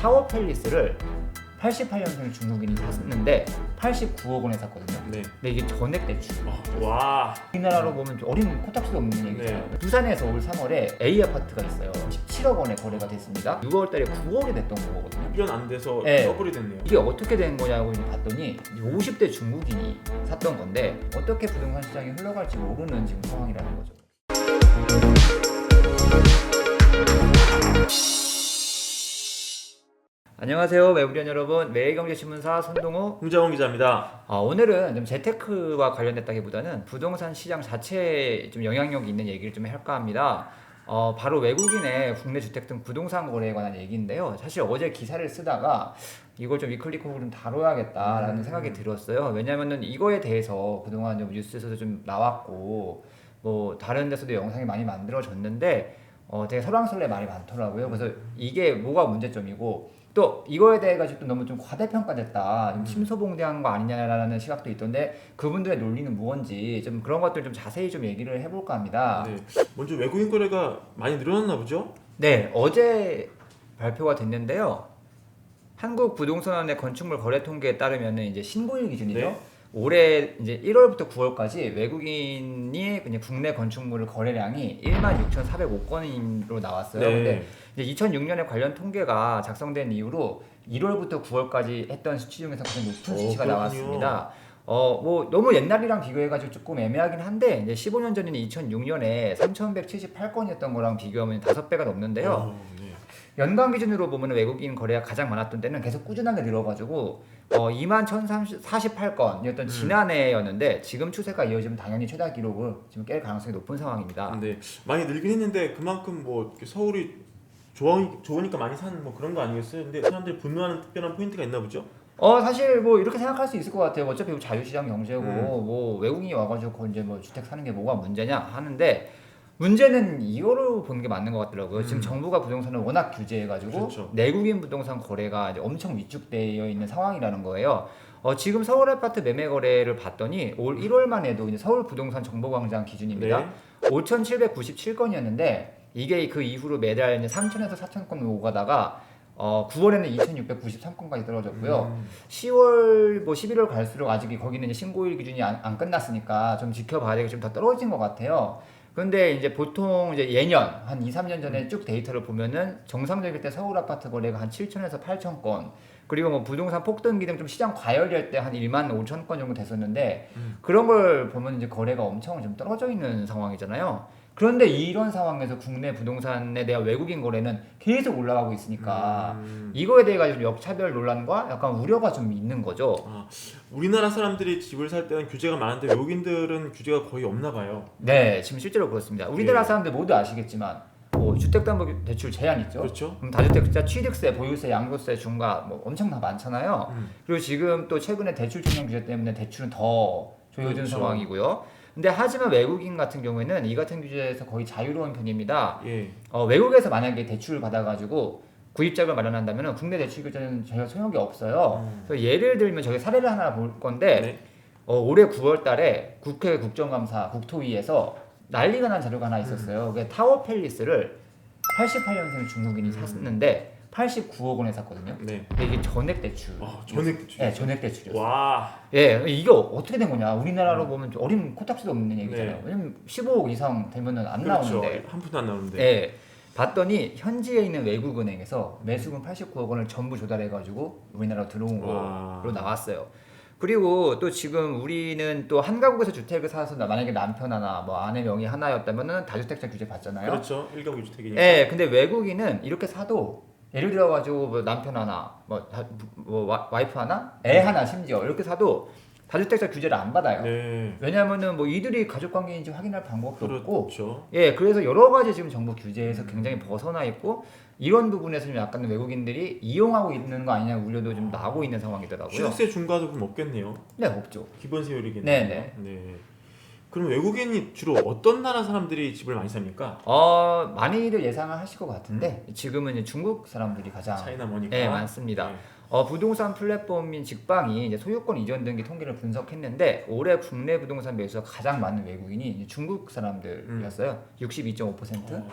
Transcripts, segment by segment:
타워 팰리스를 88년생 중국인이 샀는데 89억 원에 샀거든요. 네. 근데 이게 전액 대출. 어, 와. 우리나라로 보면 좀 어린 코딱지도 없는 얘기잖아요. 부산에서 올 3월에 A 아파트가 있어요. 17억 원에 거래가 됐습니다. 6월 달에 9억이 됐던 거거든요. 1년 안 돼서 네. 더블이 됐네요. 이게 어떻게 된 거냐고 이제 봤더니 50대 중국인이 샀던 건데 어떻게 부동산 시장이 흘러갈지 모르는 지금 상황이라는 거죠. 안녕하세요 외부련 여러분 매일경제신문사 손동호 홍자원 기자입니다. 아, 오늘은 좀 재테크와 관련됐다기보다는 부동산 시장 자체에 좀 영향력이 있는 얘기를 좀 할까 합니다. 어, 바로 외국인의 국내 주택 등 부동산 거래에 관한 얘기인데요. 사실 어제 기사를 쓰다가 이걸 좀 위클리콕으로 좀 다뤄야겠다라는 음. 생각이 들었어요. 왜냐면은 이거에 대해서 그동안 좀 뉴스에서도 좀 나왔고 뭐 다른 데서도 영상이 많이 만들어졌는데 어, 되게 설왕설래 말이 많더라고요. 그래서 이게 뭐가 문제점이고 또 이거에 대해 가지고 또 너무 좀 과대평가됐다, 좀 침소봉대한 거 아니냐라는 시각도 있던데 그분들의 논리는 무언지 좀 그런 것들 좀 자세히 좀 얘기를 해볼까 합니다. 네. 먼저 외국인 거래가 많이 늘어났나 보죠? 네, 어제 발표가 됐는데요. 한국 부동산원의 건축물 거래 통계에 따르면은 이제 신고일 기준이죠. 네. 올해 이제 1월부터 9월까지 외국인이 그냥 국내 건축물 거래량이 16,405건으로 나왔어요. 근데 이제 2006년에 관련 통계가 작성된 이후로 1월부터 9월까지 했던 수치 중에서 가장 높은 오, 수치가 그렇군요. 나왔습니다. 어, 뭐 너무 옛날이랑 비교해가지고 조금 애매하긴 한데 이제 15년 전인 2006년에 3,178건이었던 거랑 비교하면 다섯 배가 넘는데요. 어, 네. 연간 기준으로 보면 외국인 거래가 가장 많았던 때는 계속 꾸준하게 늘어가지고 어, 2만 1,048건이었던 음. 지난해였는데 지금 추세가 이어지면 당연히 최다 기록을 지금 깰 가능성이 높은 상황입니다. 근데 많이 늘긴 했는데 그만큼 뭐 서울이 좋아, 좋으니까 많이 사는 뭐 그런 거 아니겠어요? 근데 사람들이 분노하는 특별한 포인트가 있나 보죠? 어 사실 뭐 이렇게 생각할 수 있을 것 같아요. 어차피 자유시장 경제고 음. 뭐 외국인이 와가지고 이제 뭐 주택 사는 게 뭐가 문제냐 하는데 문제는 이거로 보는 게 맞는 것 같더라고요. 지금 음. 정부가 부동산을 워낙 규제해가지고 그렇죠. 내국인 부동산 거래가 이제 엄청 위축되어 있는 상황이라는 거예요. 어, 지금 서울 아파트 매매 거래를 봤더니 올 1월만 해도 이제 서울 부동산 정보광장 기준입니다. 네. 5,797건이었는데 이게 그 이후로 매달 이제 3,000에서 4,000건 오가다가 어, 9월에는 2,693건까지 떨어졌고요. 음. 10월 뭐 11월 갈수록 아직 거기는 이제 신고일 기준이 안, 안 끝났으니까 좀 지켜봐야 되게 좀더 떨어진 것 같아요. 근데 이제 보통 이제 예년 한 2, 3년 전에 쭉 데이터를 보면은 정상적일 때 서울 아파트 거래가 한 7천에서 8천 건 그리고 뭐 부동산 폭등기 등 좀 시장 과열될 때 한 1만 5천 건 정도 됐었는데 음. 그런 걸 보면 이제 거래가 엄청 좀 떨어져 있는 상황이잖아요. 그런데 이런 상황에서 국내 부동산에 대한 외국인 거래는 계속 올라가고 있으니까 음. 이거에 대해 가지고 역차별 논란과 약간 우려가 좀 있는 거죠. 아, 우리나라 사람들이 집을 살 때는 규제가 많은데 외국인들은 규제가 거의 없나 봐요. 네, 지금 실제로 그렇습니다. 우리나라 예. 사람들 모두 아시겠지만 뭐 주택담보대출 제한 있죠. 그렇죠? 그럼 다주택자 취득세, 보유세, 양도세, 중과 뭐 엄청 다 많잖아요. 음. 그리고 지금 또 최근에 대출 증명 규제 때문에 대출은 더 조여진 그렇죠. 상황이고요. 근데 하지만 외국인 같은 경우에는 이 같은 규제에서 거의 자유로운 편입니다. 예. 어, 외국에서 만약에 대출을 받아가지고 구입자금을 마련한다면 국내 대출 규제는 전혀 소용이 없어요. 음. 그래서 예를 들면 저희 사례를 하나 볼 건데 네. 어, 올해 9월달에 국회 국정감사 국토위에서 난리가 난 자료가 하나 있었어요. 그게 타워 팰리스를 88년생 중국인이 음. 샀는데 89억 원에 샀거든요. 네. 근데 이게 전액 대출. 아, 전액 대출. 네, 전액 대출이었어요. 와. 예, 이게 어떻게 된 거냐? 우리나라로 보면 좀 어린 코딱지도 없는 얘기잖아요. 네. 왜냐면 15억 이상 되면은 안 그렇죠. 나오는데. 한 푼도 안 나오는데. 예. 봤더니 현지에 있는 외국 은행에서 매수금 89억 원을 전부 조달해 가지고 우리나라로 들어온 와. 거로 나왔어요. 그리고 또 지금 우리는 또 한 가구에서 주택을 사서 나- 만약에 남편 하나, 뭐 아내 명의 하나였다면은 다주택자 규제 받잖아요. 그렇죠. 일가구 주택이니까. 예, 근데 외국인은 이렇게 사도 예를 들어 가지고 뭐 남편 하나, 뭐, 다- 뭐 와, 와이프 하나, 애 하나 심지어 이렇게 사도 다주택자 규제를 안 받아요. 네. 왜냐하면은 뭐 이들이 가족 관계인지 확인할 방법도 없고 그렇죠. 예, 그래서 여러 가지 지금 정부 규제에서 굉장히 벗어나 있고 이런 부분에서 좀 약간 외국인들이 이용하고 있는 거 아니냐 우려도 좀 나고 있는 상황이더라고요. 취득세 중과도 그럼 없겠네요. 네, 없죠. 기본 세율이겠네요. 네 네. 네. 그럼 외국인이 주로 어떤 나라 사람들이 집을 많이 삽니까? 어, 많이들 예상을 하실 것 같은데 지금은 이제 중국 사람들이 가장 차이나 뭐니까. 네, 많습니다. 네. 어, 부동산 플랫폼인 직방이 이제 소유권 이전 등기 통계를 분석했는데 올해 국내 부동산 매수가 가장 많은 외국인이 이제 중국 사람들이었어요. 62.5%. 어,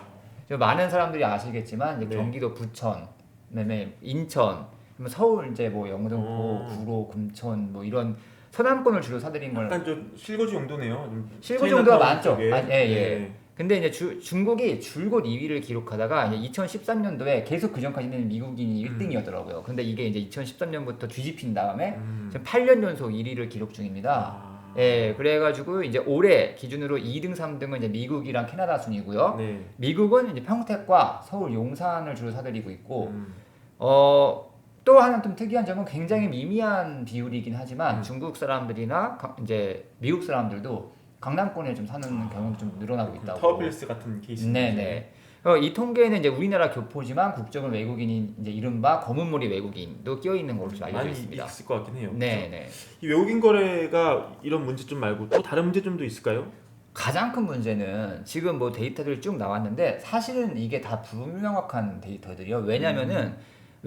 저 많은 사람들이 아시겠지만 이제 네. 경기도 부천, 그다음에 인천, 서울 이제 뭐 영등포, 어. 구로, 금천 뭐 이런 서남권을 주로 사들인 걸. 약간 좀 실거주 용도네요. 좀 실거주 차이나타운 용도가 많죠. 쪽에. 아, 예, 예. 네. 근데 이제 주, 중국이 줄곧 2위를 기록하다가 이제 2013년도에 계속 그 전까지는 미국인이 음. 1등이었더라고요. 근데 이게 이제 2013년부터 뒤집힌 다음에 음. 지금 8년 연속 1위를 기록 중입니다. 아. 예, 그래가지고 이제 올해 기준으로 2등, 3등은 이제 미국이랑 캐나다 순이고요. 네. 미국은 이제 평택과 서울 용산을 주로 사들이고 있고, 음. 어, 또 하나 좀 특이한 점은 굉장히 미미한 비율이긴 하지만 음. 중국 사람들이나 가- 이제 미국 사람들도 강남권에 좀 사는 경우도 좀 늘어나고 있다고. 타워필스 같은 케이스. 네네. 어, 이 통계에는 이제 우리나라 교포지만 국적은 외국인인 이제 이른바 검은머리 외국인도 끼어 있는 걸로 좀 알려져 많이 있습니다. 있을 것 같긴 해요. 네네. 이 외국인 거래가 이런 문제점 말고 또 다른 문제점도 있을까요? 가장 큰 문제는 지금 뭐 데이터들이 쭉 나왔는데 사실은 이게 다 불명확한 데이터들이요. 왜냐면은 음.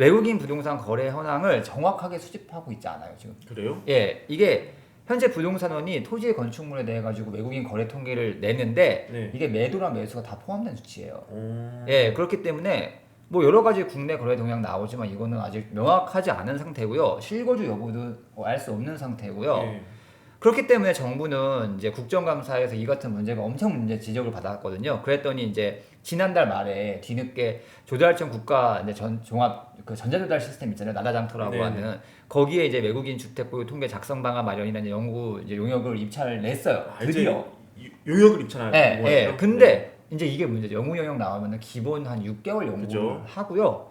외국인 부동산 거래 현황을 정확하게 수집하고 있지 않아요 지금. 그래요? 예, 이게 현재 부동산원이 토지 건축물에 대해 가지고 외국인 거래 통계를 내는데 네. 이게 매도랑 매수가 다 포함된 수치예요. 오. 예, 그렇기 때문에 뭐 여러 가지 국내 거래 동향 나오지만 이거는 아직 명확하지 않은 상태고요. 실거주 여부도 알 수 없는 상태고요. 네. 그렇기 때문에 정부는 이제 국정감사에서 이 같은 문제가 엄청 문제 지적을 받았거든요. 그랬더니 이제 지난달 말에 뒤늦게 조달청 국가 이제 전 종합 그 전자조달 시스템 있잖아요. 나라장터라고 네네. 하는 거기에 이제 외국인 주택 보유 통계 작성 방안 마련이라는 연구 이제 용역을 입찰을 냈어요. 아, 드디어. 이- 용역을 입찰하는 예, 거예요? 예. 근데 이제 이게 문제죠. 영구 영역 나오면은 기본 한 6개월 연구를 그죠. 하고요.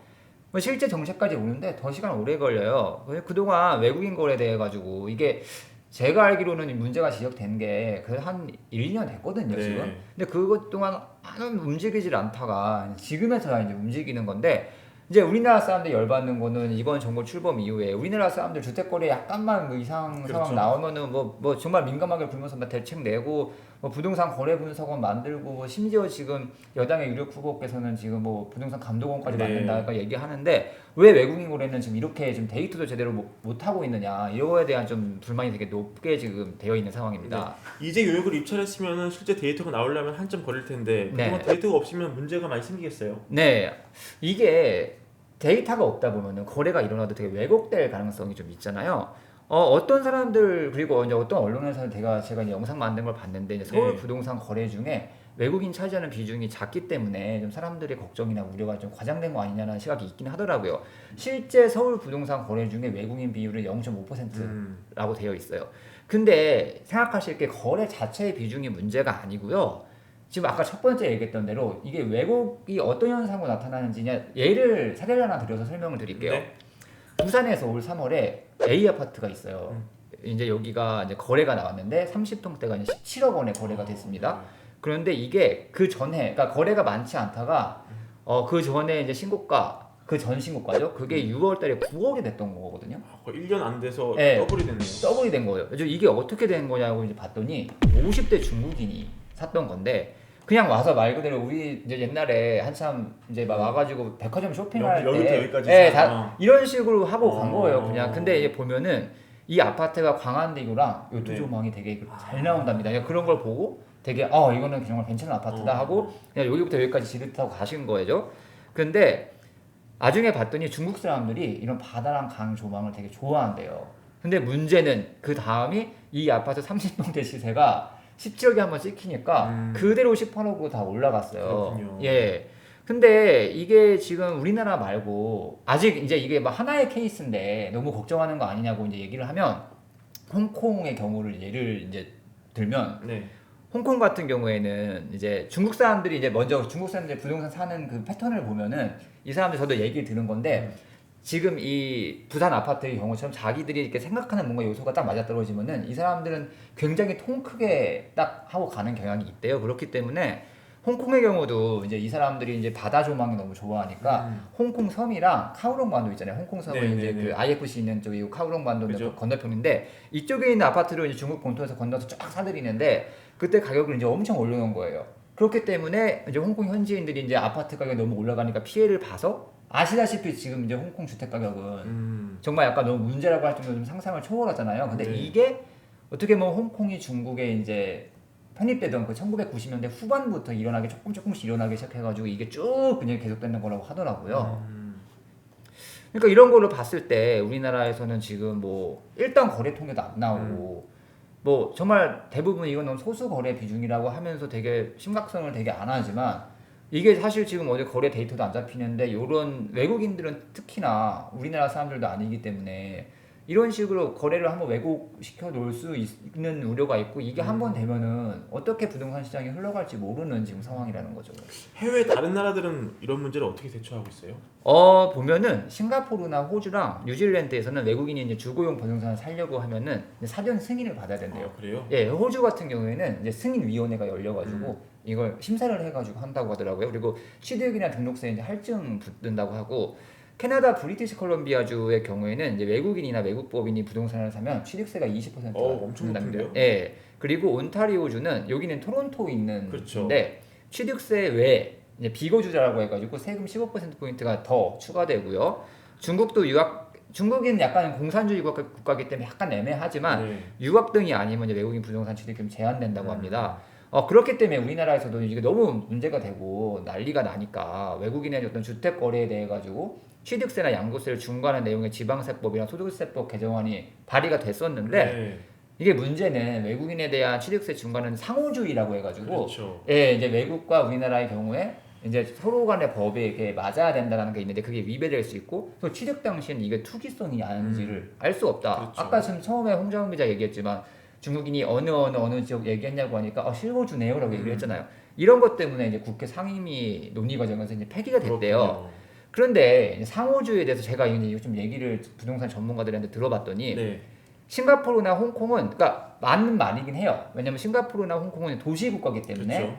뭐 실제 정책까지 오는데 더 시간 오래 걸려요. 그동안 외국인 대해 가지고 이게 제가 알기로는 문제가 지적된 게 그래도 한 1, 2년 됐거든요, 네. 지금. 근데 그것 동안 아는 움직이질 않다가 지금에서야 이제 움직이는 건데 이제 우리나라 사람들이 열받는 거는 이번 정부 출범 이후에 우리나라 사람들 주택 거래 약간만 뭐 이상 그렇죠. 상황 나오면은 뭐 뭐 정말 민감하게 불면서 막 대책 내고 뭐 부동산 거래 분석원 만들고 심지어 지금 여당의 유력 후보께서는 지금 뭐 부동산 감독원까지 네. 만든다 가 얘기하는데 왜 외국인 거래는 지금 이렇게 지금 데이터도 제대로 못, 못 하고 있느냐 이거에 대한 좀 불만이 되게 높게 지금 되어 있는 상황입니다. 이제 용역을 입찰했으면 실제 데이터가 나오려면 한참 걸릴 텐데 네. 데이터가 없으면 문제가 많이 생기겠어요. 네, 이게 데이터가 없다 보면은 거래가 일어나도 되게 왜곡될 가능성이 좀 있잖아요. 어, 어떤 사람들 그리고 이제 어떤 언론에서는 제가 제가 영상 만든 걸 봤는데 서울 네. 부동산 거래 중에 외국인 차지하는 비중이 작기 때문에 좀 사람들의 걱정이나 우려가 좀 과장된 거 아니냐는 시각이 있긴 하더라고요. 실제 서울 부동산 거래 중에 외국인 비율은 0.5%라고 음. 되어 있어요. 근데 생각하실 게 거래 자체의 비중이 문제가 아니고요. 지금 아까 첫 번째 얘기했던 대로 이게 왜곡이 어떤 현상으로 나타나는지 예를 사례를 하나 들어서 설명을 드릴게요. 네. 부산에서 올 3월에 A 아파트가 있어요. 음. 이제 여기가 이제 거래가 나왔는데 30평대가 이제 17억 원에 거래가 됐습니다. 그런데 이게 그 전에 그러니까 거래가 많지 않다가 어 그 전에 이제 신고가 그 전 신고가죠. 그게 6월달에 9억이 됐던 거거든요. 아, 거의 1년 안 돼서 네. 더블이 됐네요. 더블이 된 거예요. 그래서 이게 어떻게 된 거냐고 이제 봤더니 50대 중국인이 샀던 건데 그냥 와서 말 그대로 우리 이제 옛날에 한참 이제 막 와가지고 백화점 쇼핑할 여기- 여기부터 때 여기까지 예, 사. 다 이런 식으로 하고 간 어. 거예요. 그냥 근데 이제 보면은 이 아파트가 광안대교랑 요트 네. 조망이 되게 잘 나온답니다. 그런 걸 보고 되게 어 이거는 정말 괜찮은 아파트다 어. 하고 그냥 여기부터 여기까지 지르타고 가신 거죠. 근데 나중에 봤더니 중국 사람들이 이런 바다랑 강 조망을 되게 좋아한대요. 근데 문제는 그 다음이 이 아파트 30평대 시세가 17억에 한번 찍히니까 음. 그대로 18억으로 다 올라갔어요. 그렇군요. 예. 근데 이게 지금 우리나라 말고 아직 이제 이게 뭐 하나의 케이스인데 너무 걱정하는 거 아니냐고 이제 얘기를 하면 홍콩의 경우를 예를 이제 들면 네. 홍콩 같은 경우에는 이제 중국 사람들이 이제 먼저 중국 사람들이 부동산 사는 그 패턴을 보면은 이 사람들 저도 얘기 들은 건데 지금 이 부산 아파트의 경우처럼 자기들이 이렇게 생각하는 뭔가 요소가 딱 맞아 떨어지면은 이 사람들은 굉장히 통 크게 딱 하고 가는 경향이 있대요. 그렇기 때문에 홍콩의 경우도 이제 이 사람들이 이제 바다 조망이 너무 좋아하니까 음. 홍콩 섬이랑 카오롱 반도 있잖아요. 홍콩 섬은 네, 이제 네, 그 네. IFC 있는 쪽이 카오롱 반도 그죠. 건너편인데 이쪽에 있는 아파트를 이제 중국 본토에서 건너서 쫙 사들이는데 그때 가격을 이제 엄청 올려놓은 거예요. 그렇기 때문에 이제 홍콩 현지인들이 이제 아파트 가격이 너무 올라가니까 피해를 봐서 아시다시피 지금 이제 홍콩 주택 가격은 음. 정말 약간 너무 문제라고 할 정도로 좀 상상을 초월하잖아요. 근데 네. 이게 어떻게 보면 홍콩이 중국에 이제 편입되던 그 1990년대 후반부터 일어나기 조금 조금씩 일어나기 시작해가지고 이게 쭉 그냥 계속되는 거라고 하더라고요. 음. 그러니까 이런 걸로 봤을 때 우리나라에서는 지금 뭐 일단 거래 통계도 안 나오고 뭐 정말 대부분 이건 너무 소수 거래 비중이라고 하면서 되게 심각성을 되게 안 하지만 이게 사실 지금 어제 거래 데이터도 안 잡히는데 이런 외국인들은 특히나 우리나라 사람들도 아니기 때문에 이런 식으로 거래를 한번 왜곡시켜 놓을 수 있는 우려가 있고 이게 한 번 되면은 어떻게 부동산 시장이 흘러갈지 모르는 지금 상황이라는 거죠. 해외 다른 나라들은 이런 문제를 어떻게 대처하고 있어요? 어 보면은 싱가포르나 호주랑 뉴질랜드에서는 외국인이 이제 주거용 부동산을 살려고 하면은 이제 사전 승인을 받아야 된대요. 아, 그래요? 예, 호주 같은 경우에는 이제 승인 위원회가 열려가지고 음. 이걸 심사를 해가지고 한다고 하더라고요. 그리고 취득이나 등록세에 이제 할증 붙는다고 하고 캐나다 브리티시 컬럼비아 주의 경우에는 이제 외국인이나 외국 법인이 부동산을 사면 취득세가 20%가 어, 엄청. 높은데요? 예. 그리고 온타리오 주는 여기는 토론토에 있는 그렇죠. 인데 취득세 외에 이제 비거주자라고 해가지고 세금 15% 포인트가 더 추가되고요. 중국도 유학 중국은 약간 공산주의 국가, 국가이기 때문에 약간 애매하지만 네. 유학 등이 아니면 외국인 부동산 취득금 제한된다고 음. 합니다. 어, 그렇기 때문에 우리나라에서도 이게 너무 문제가 되고 난리가 나니까 외국인의 어떤 주택 거래에 대해 가지고 취득세나 양도세를 중과하는 내용의 지방세법이랑 소득세법 개정안이 발의가 됐었는데 네. 이게 문제는 외국인에 대한 취득세 중과는 상호주의라고 해가지고 그렇죠. 예, 이제 외국과 우리나라의 경우에 이제 서로 간의 법에 이렇게 맞아야 된다는 게 있는데 그게 위배될 수 있고 또 취득 당시에는 이게 투기성이 아닌지를 알수 없다. 음. 그렇죠. 아까 지금 처음에 홍정훈 기자 얘기했지만 중국인이 어느 어느 어느 지역 얘기했냐고 하니까 어, 실거주네요라고 얘기를 음. 했잖아요. 이런 것 때문에 이제 국회 상임위 논의 과정에서 이제 폐기가 됐대요. 그렇군요. 그런데 상호주의에 대해서 제가 이제 좀 얘기를 부동산 전문가들한테 들어봤더니 네. 싱가포르나 홍콩은 그러니까 맞는 말이긴 해요. 왜냐면 싱가포르나 홍콩은 도시 국가이기 때문에 그렇죠.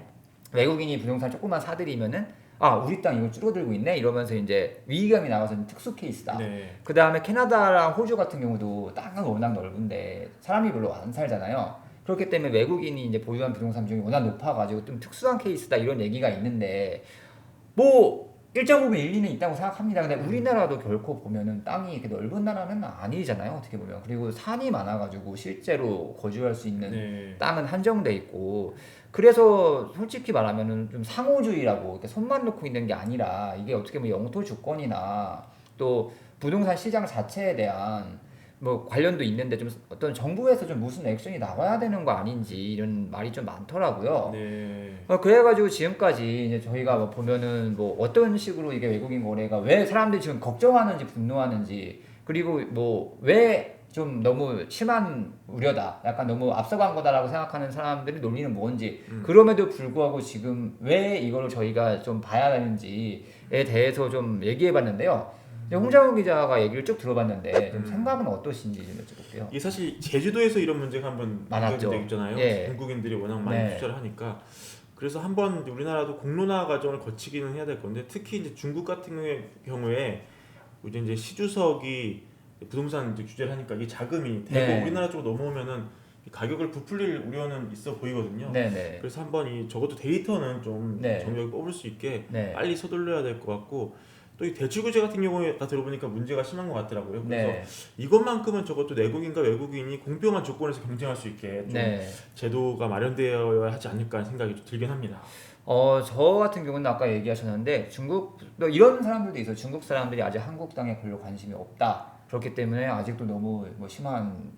외국인이 부동산 조금만 사들이면은 아 우리 땅 이거 줄어들고 있네 이러면서 이제 위기감이 나와서 특수 케이스다. 네. 그 다음에 캐나다랑 호주 같은 경우도 땅은 워낙 넓은데 사람이 별로 안 살잖아요. 그렇기 때문에 외국인이 이제 보유한 부동산 비중이 워낙 높아가지고 좀 특수한 케이스다 이런 얘기가 있는데 뭐 일정 부분 일리는 있다고 생각합니다. 근데 우리나라도 결코 보면은 땅이 이렇게 넓은 나라는 아니잖아요. 어떻게 보면 그리고 산이 많아가지고 실제로 거주할 수 있는 네. 땅은 한정돼 있고 그래서 솔직히 말하면은 좀 상호주의라고 이렇게 손만 놓고 있는 게 아니라 이게 어떻게 보면 영토 주권이나 또 부동산 시장 자체에 대한 뭐 관련도 있는데 좀 어떤 정부에서 좀 무슨 액션이 나와야 되는 거 아닌지 이런 말이 좀 많더라고요. 네. 어, 그래가지고 지금까지 이제 저희가 뭐 보면은 뭐 어떤 식으로 이게 외국인 거래가 왜 사람들이 지금 걱정하는지 분노하는지 그리고 뭐 왜 좀 너무 심한 우려다 약간 너무 앞서간 거다라고 생각하는 사람들이 논리는 뭔지 음. 그럼에도 불구하고 지금 왜 이걸 저희가 좀 봐야 되는지에 대해서 좀 얘기해 봤는데요 홍장훈 기자가 얘기를 쭉 들어봤는데 좀 음. 생각은 어떠신지 좀 여쭤볼게요 이게 사실 제주도에서 이런 문제가 한번 많았죠. 적 있잖아요. 예. 중국인들이 워낙 많이 네. 투자를 하니까 그래서 한번 우리나라도 공론화 과정을 거치기는 해야 될 건데 특히 이제 중국 같은 경우에, 이제 이제 시주석이 부동산 이제 규제를 하니까 이 자금이 대거 네. 우리나라 쪽으로 넘어오면은 이 가격을 부풀릴 우려는 있어 보이거든요. 네네 그래서 한번 이 적어도 데이터는 좀 네. 정확하게 뽑을 수 있게 네. 빨리 서둘러야 될 것 같고 또 이 대출 규제 같은 경우에 다 들어보니까 문제가 심한 것 같더라고요. 그래서 네. 이것만큼은 적어도 내국인과 외국인이 공평한 조건에서 경쟁할 수 있게 좀 네. 제도가 마련되어야 하지 않을까 하는 생각이 좀 들긴 합니다. 어, 저 같은 경우는 아까 얘기하셨는데 중국 또 이런 사람들도 있어요. 중국 사람들이 아직 한국 땅에 별로 관심이 없다. 그렇기 때문에 아직도 너무 뭐 심한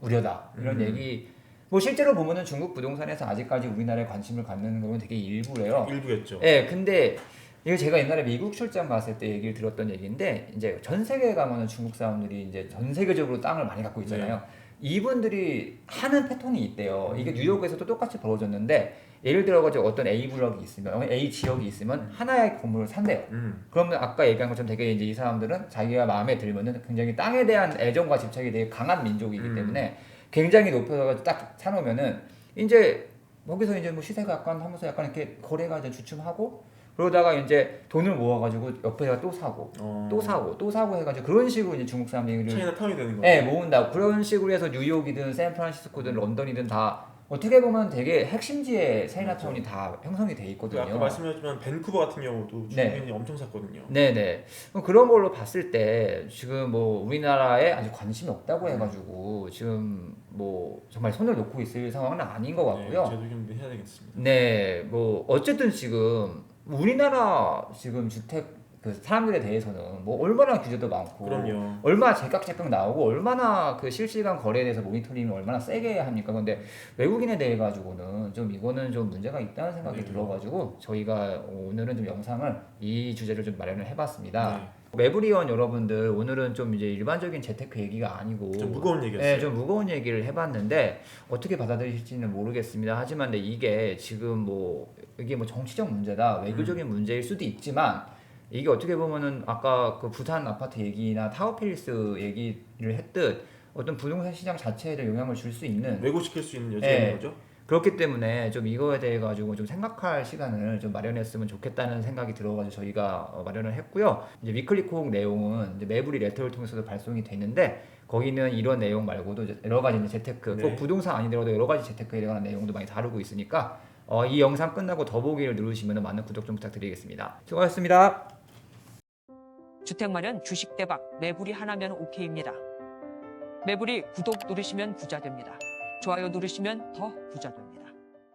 우려다. 이런 음. 얘기 뭐 실제로 보면은 중국 부동산에서 아직까지 우리나라에 관심을 갖는 건 되게 일부래요. 일부겠죠. 예, 근데 이거 제가 옛날에 미국 출장 갔을 때 얘기를 들었던 얘기인데 이제 전 세계에 가면은 중국 사람들이 이제 전 세계적으로 땅을 많이 갖고 있잖아요. 이분들이 하는 패턴이 있대요. 이게 뉴욕에서도 똑같이 벌어졌는데 예를 들어가지고 어떤 A 블럭이 있으면 A 지역이 있으면 하나의 건물을 산대요. 음. 그러면 아까 얘기한 것처럼 되게 이제 이 사람들은 자기가 마음에 들면은 굉장히 땅에 대한 애정과 집착이 되게 강한 민족이기 음. 때문에 굉장히 높여서 딱 사놓으면은 이제 거기서 이제 뭐 시세가 약간 하면서 약간 이렇게 거래가 이제 주춤하고 그러다가 이제 돈을 모아가지고 옆에다가 또 사고 어. 또 사고 또 사고 해가지고 그런 식으로 이제 중국 사람들이 차이나 타운이 되는 거죠. 예, 모은다. 그런 식으로 해서 뉴욕이든 샌프란시스코든 런던이든 다 어떻게 보면 되게 핵심지에 차이나타운이 다 형성이 돼그 있거든요. 아까 말씀하셨지만 밴쿠버 같은 경우도 네. 중국인이 엄청 샀거든요. 네네. 그럼 그런 걸로 봤을 때 지금 뭐 우리나라에 아직 관심이 없다고 음. 해가지고 지금 뭐 정말 손을 놓고 있을 상황은 아닌 것 같고요. 네, 제도 좀 해야 되겠습니다. 네, 뭐 어쨌든 지금 우리나라 지금 주택 그 사람들에 대해서는 뭐 얼마나 규제도 많고 그럼요. 얼마나 제각제각 나오고 얼마나 그 실시간 거래에 대해서 모니터링을 얼마나 세게 합니까? 근데 외국인에 대해 가지고는 좀 이거는 좀 문제가 있다는 생각이 네. 들어가지고 저희가 오늘은 좀 영상을 이 주제를 좀 마련을 해봤습니다. 네. 매브리원 여러분들 오늘은 좀 이제 일반적인 재테크 얘기가 아니고 좀 무거운 얘기였어요. 네, 좀 무거운 얘기를 해봤는데 어떻게 받아들일지는 모르겠습니다. 하지만 이게 지금 뭐 이게 뭐 정치적 문제다, 외교적인 문제일 수도 있지만 이게 어떻게 보면은 아까 그 부산 아파트 얘기나 타워필리스 얘기를 했듯 어떤 부동산 시장 자체에 영향을 줄 수 있는 왜고시킬 수 있는 여지가 네. 있는 거죠. 그렇기 때문에 좀 이거에 대해 가지고 좀 생각할 시간을 좀 마련했으면 좋겠다는 생각이 들어가지고 저희가 어, 마련을 했고요. 이제 위클리콕 내용은 이제 매부리 레터를 통해서도 발송이 되는데 거기는 이런 내용 말고도 여러 가지 재테크, 네. 꼭 부동산 아니더라도 여러 가지 재테크에 관한 내용도 많이 다루고 있으니까 어, 이 영상 끝나고 더보기를 누르시면 많은 구독 좀 부탁드리겠습니다. 수고하셨습니다. 주택 마련 주식 대박 매불이 하나면 오케이입니다. 매불이 구독 누르시면 부자 됩니다. 좋아요 누르시면 더 부자 됩니다.